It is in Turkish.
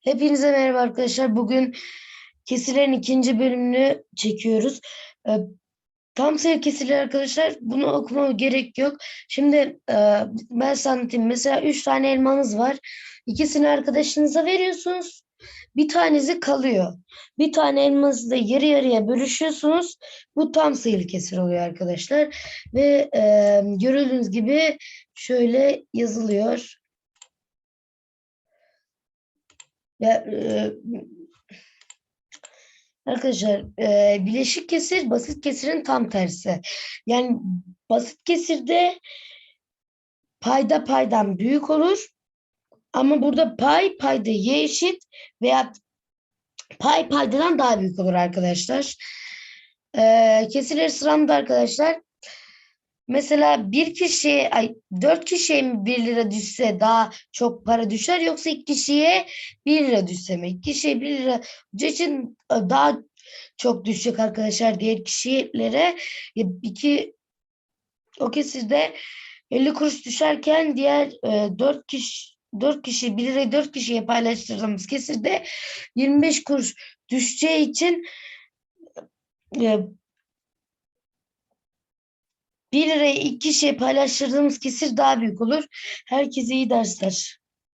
Hepinize merhaba arkadaşlar. Bugün kesirlerin ikinci bölümünü çekiyoruz. Ee, tam sayı kesirler arkadaşlar. Bunu okumama gerek yok. Şimdi e, ben size. Mesela üç tane elmanız var. İkisini arkadaşınıza veriyorsunuz. Bir tanesi kalıyor. Bir tane elmanızı da yarı yarıya bölüşüyorsunuz. Bu tam sayılı kesir oluyor arkadaşlar. Ve e, gördüğünüz gibi şöyle yazılıyor. Ya, e, arkadaşlar e, bileşik kesir basit kesirin tam tersi. Yani basit kesirde payda paydan büyük olur. Ama burada pay payda y eşit veya pay paydadan daha büyük olur arkadaşlar. E, kesirleri sıramda arkadaşlar. Mesela bir kişiye, ay dört kişiye mi bir lira düşse daha çok para düşer yoksa iki kişiye bir lira düşse mi? İki kişiye bir lira için e, daha çok düşecek arkadaşlar diğer kişilere. İki o kesirde 50 kuruş düşerken diğer e, 4 kişi 4 kişi 1 lirayı 4 kişiye paylaştırdığımız kesirde 25 kuruş düşeceği için e, 1 lirayı iki kişiye paylaştırdığımız kesir daha büyük olur. Herkese iyi dersler.